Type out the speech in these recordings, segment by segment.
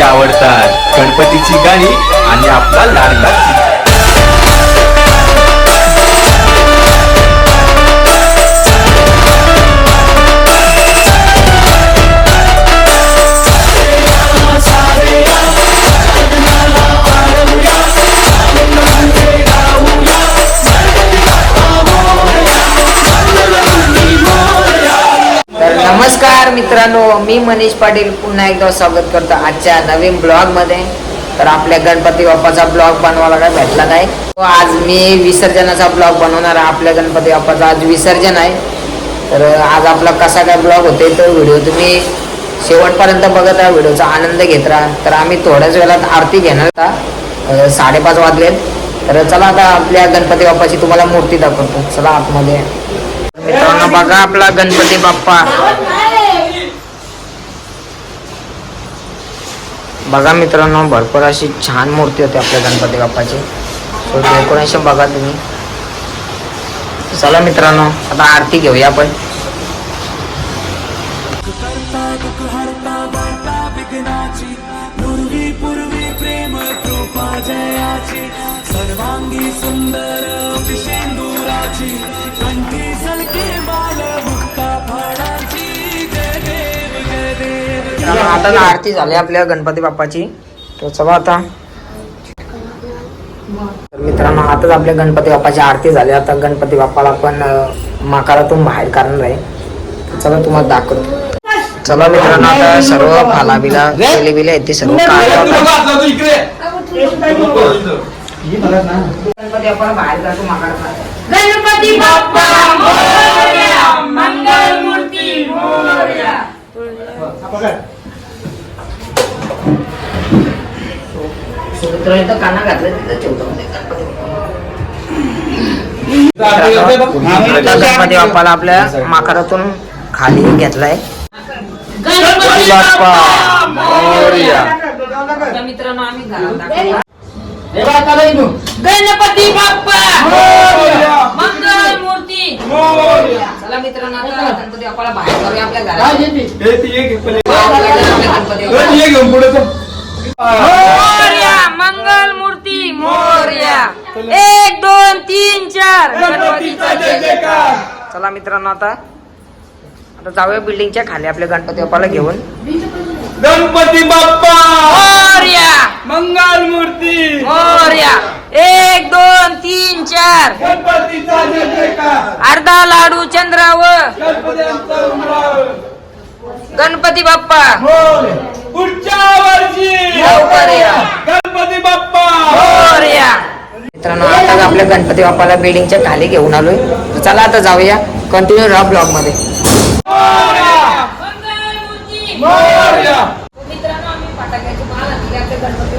आवडतात. गणपतीची गाणी आणि आपला लाडका. नमस्कार मित्रांनो मी मनीष पाटील पुन्हा एकदा स्वागत करतो आजच्या नवीन ब्लॉगमध्ये तर आपल्या गणपती बाप्पाचा ब्लॉग बनवायला काय भेटला नाही? तो आज मी विसर्जनाचा ब्लॉग बनवणार आपल्या गणपती बाप्पाचा आज विसर्जन आहे. तर आज आपला कसा काय ब्लॉग होते तो व्हिडिओ तुम्ही शेवटपर्यंत बघत राहा. व्हिडिओचा आनंद घेत राहा. तर आम्ही थोड्याच वेळात आरती घेणार का साडेपाच वाजलेत. तर चला आता आपल्या गणपती बाप्पाची तुम्हाला मूर्ती दाखवतो. चला आतमध्ये. मित्रांनो बघा आपला गणपती बाप्पा. बघा मित्रांनो भरपूर अशी छान मूर्ती होती आपल्या गणपती बाप्पाची. सो डेकोरेशन बघा तुम्ही. चला मित्रांनो आता आरती घेऊया आपण. करता दुःख आता ना आरती झाली आपल्या गणपती बाप्पाची. तर चला आता. तर मित्रांनो आताच आपल्या गणपती बाप्पाची आरती झाली. आता गणपती बाप्पाला आपण मकारातून बाहेर काढणार आहे. चला तुम्हाला दाखवतो. चला मित्रांनो आता सर्व फालाबिला केले बिले आहेत ते सर्व बाहेर गणपती बाप्पा मोरया मंगल मूर्ती मोरया काना घातलं तिथं गणपती बाप्पाला आपल्या माकारातून खाली घेतलाय. गणपती बाप्पा! मोरया. आता मित्रांनो आम्ही. गणपती बाप्पा! मंगल मूर्ती चला मित्रांनो आता गणपती बाप्पाला बाहेर करूया आपल्या घरात. गणपती मंगल मूर्ती मोरया. एक दोन तीन चार. गणपतीचा जय जयकार. चला मित्रांनो आता आता जाऊया बिल्डिंगच्या खाली आपल्या गणपती बाप्पाला घेऊन. गणपती बाप्पा. मोरया. मंगल मूर्ती मोरया. एक दोन तीन चार. गणपतीचा जय जयकार. अर्धा लाडू चंद्रावर. गणपतीचा उमराव. गणपती बाप्पा. मोर. पुढच्या वर्षी. लवकर या. गणपती बाप्पा! मोरया! मित्रांनो आता आपल्या गणपती बाप्पाला बिल्डिंगच्या खाली घेऊन आलोय. तर चला आता जाऊया कंटिन्यू राहा ब्लॉगमध्ये मंगल मूर्ती मोरया. मित्रांनो आम्ही फटाक्याची माल आणली आपल्या गणपती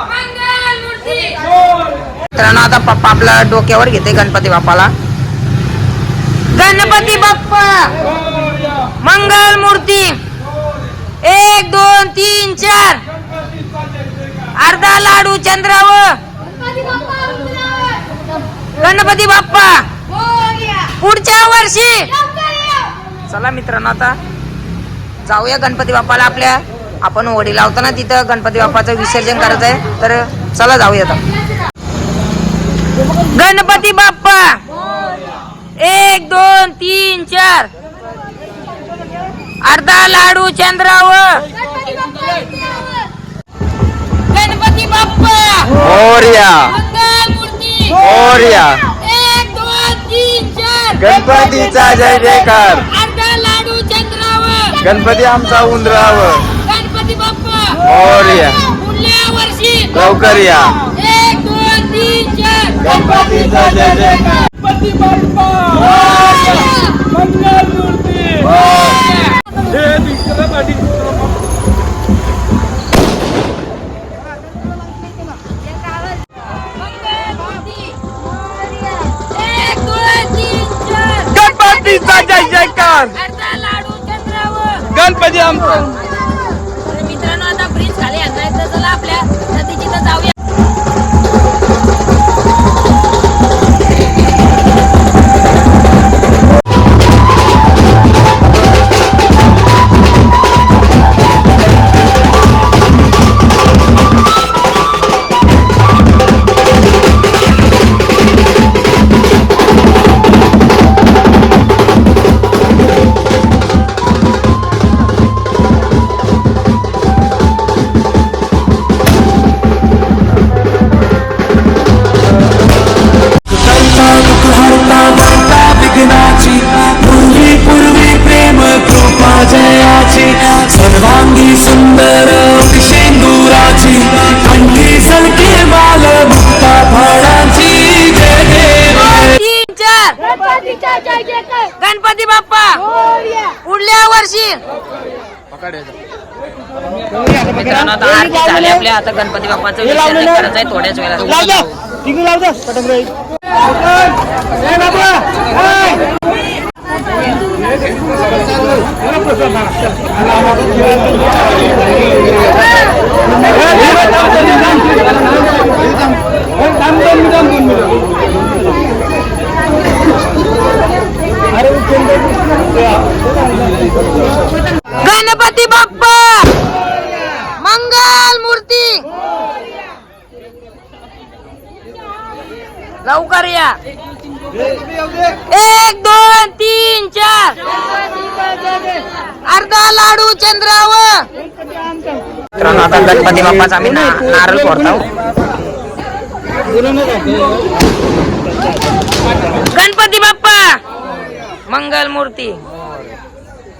मंगल मूर्ती मित्रांनो आता पप्पा आपला डोक्यावर घेते गणपती बाप्पाला. गणपती बाप्पा! मंगल मूर्ती! एक दोन तीन चार! अर्धा लाडू चंद्रावर! गणपती बाप्पा! पुढच्या वर्षी! चला मित्रांनो आता जाऊया गणपती बाप्पाला आपल्या. आपण वडील लावतो ना तिथं गणपती बाप्पाचं विसर्जन करायचं आहे तर चला जाऊया आता. गणपती बाप्पा. एक दोन तीन चार. अर्धा लाडू चंद्रावर. गणपती बाप्पा. मोरया. एक दोन तीन चार. गणपतीचा जय जयकार. अर्धा लाडू चंद्रावर. गणपती आमचा उंदरावर. गणपती बाप्पा. मोरया. पुढल्या वर्षी लवकर या. गणपतीचा जय जयकार. गणपती आमचा. गणपती बाप्पा पुढल्या वर्षी मित्रांनो आता आरती झाली आपल्या आता गणपती बाप्पाचं विसर्जन करायचं आहे थोड्याच वेळात गणपती बाप्पा! मंगल मूर्ती! लवकर या. एक दोन तीन चार. अर्धा लाडू चंद्रावर. मित्रांनो आता गणपती बाप्पाचा आम्ही नारळ फोडतो गणपती बाप्पा! मंगल मूर्ती.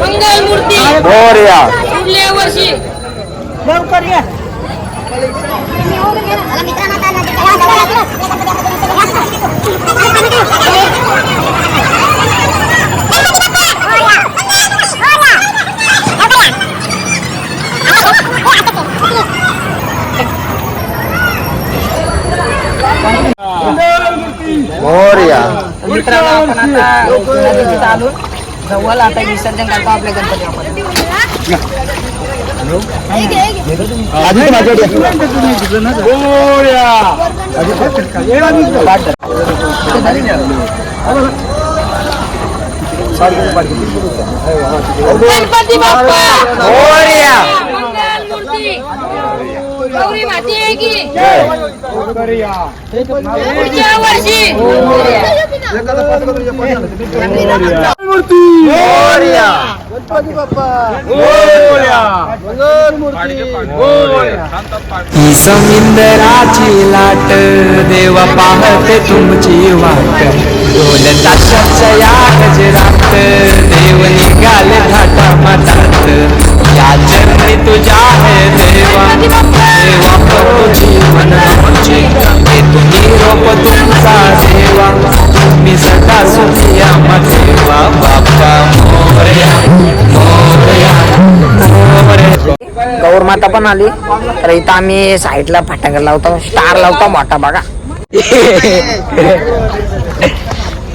मंगल मूर्ती. पुढल्या वर्षी. मित्रांनो आपण आता नदीची चालून जवळ आता विसर्जन करतो आपल्या गणपती बाप्पाचं गणपती बाप्पा! मूर्ती वर्षी समिंदराची लाट देवा पाहते तुमची वाट. ढोल ताशाच्या या गौरमाता गौर माता पण आली. तर इथं आम्ही साईडला फटाका लावतो स्टार लावतो मोठा बघा.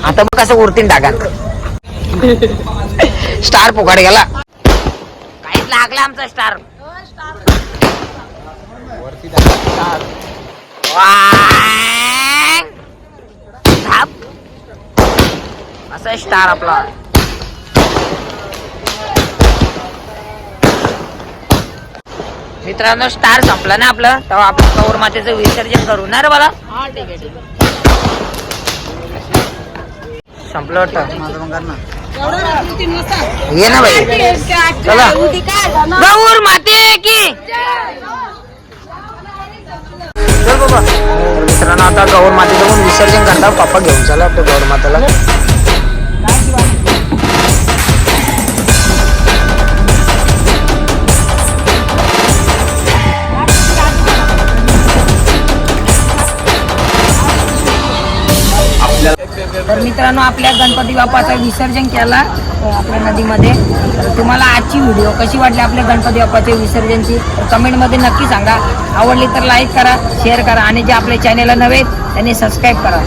आता बघ कसं उरतीन टाका स्टार फुकट गेला. काहीच लागला आमचा स्टार. असा स्टार आपला. मित्रांनो स्टार संपला ना आपलं. तेव्हा आपण कौर मातेचं विसर्जन करू ना रे मला संपलं वाटतं. ये ना भाई चला. गौर माते की? चल बाबा. तर मित्रांनो आता गौर मातेचं पण विसर्जन करता. पप्पा घेऊन चला आपल्या गौर मातेला. तर मित्रांनो आपल्या गणपती बाप्पाचं विसर्जन केला आपल्या नदीमध्ये. तुम्हाला आजची व्हिडिओ कशी वाटली आपल्या गणपती बाप्पाच्या विसर्जनची? कमेंटमध्ये नक्की सांगा. आवडली तर लाईक करा शेअर करा आणि जे आपल्या चॅनेलला नव्हे त्यांनी सबस्क्राईब करा.